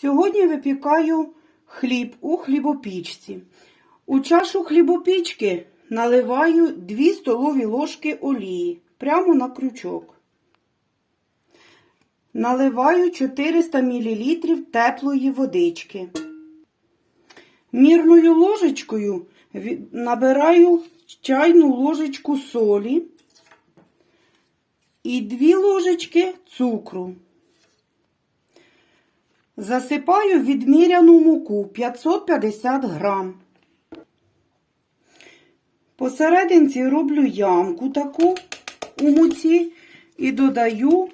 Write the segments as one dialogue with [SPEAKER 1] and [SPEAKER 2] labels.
[SPEAKER 1] Сьогодні випікаю хліб у хлібопічці. У чашу хлібопічки наливаю 2 столові ложки олії прямо на крючок. Наливаю 400 мл теплої водички. Мірною ложечкою набираю чайну ложечку солі і 2 ложечки цукру. Засипаю відміряну муку 550 грам. Посерединці роблю ямку таку у муці і додаю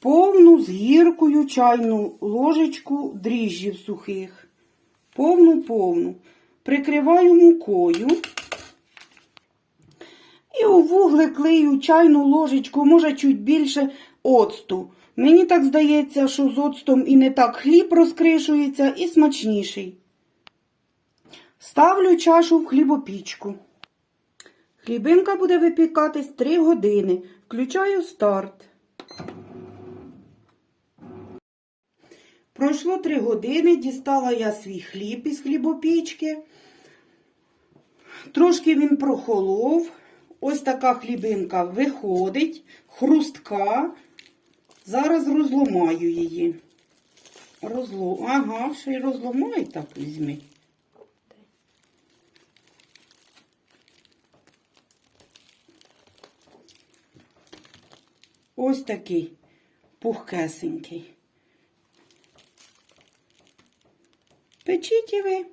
[SPEAKER 1] повну з гіркою чайну ложечку дріжджів сухих. Повну-повну. Прикриваю мукою. І у вуглик лию чайну ложечку, може чуть більше оцту. Мені так здається, що з оцтом і не так хліб розкришується, і смачніший. Ставлю чашу в хлібопічку. Хлібинка буде випікатись 3 години. Включаю старт. Пройшло 3 години, дістала я свій хліб із хлібопічки. Трошки він прохолов. Ось така хлібинка виходить, хрустка. Зараз розломаю її. Розло... Ага, ще й розломай так візьми. Ось такий пухкесенький. Печіть ви.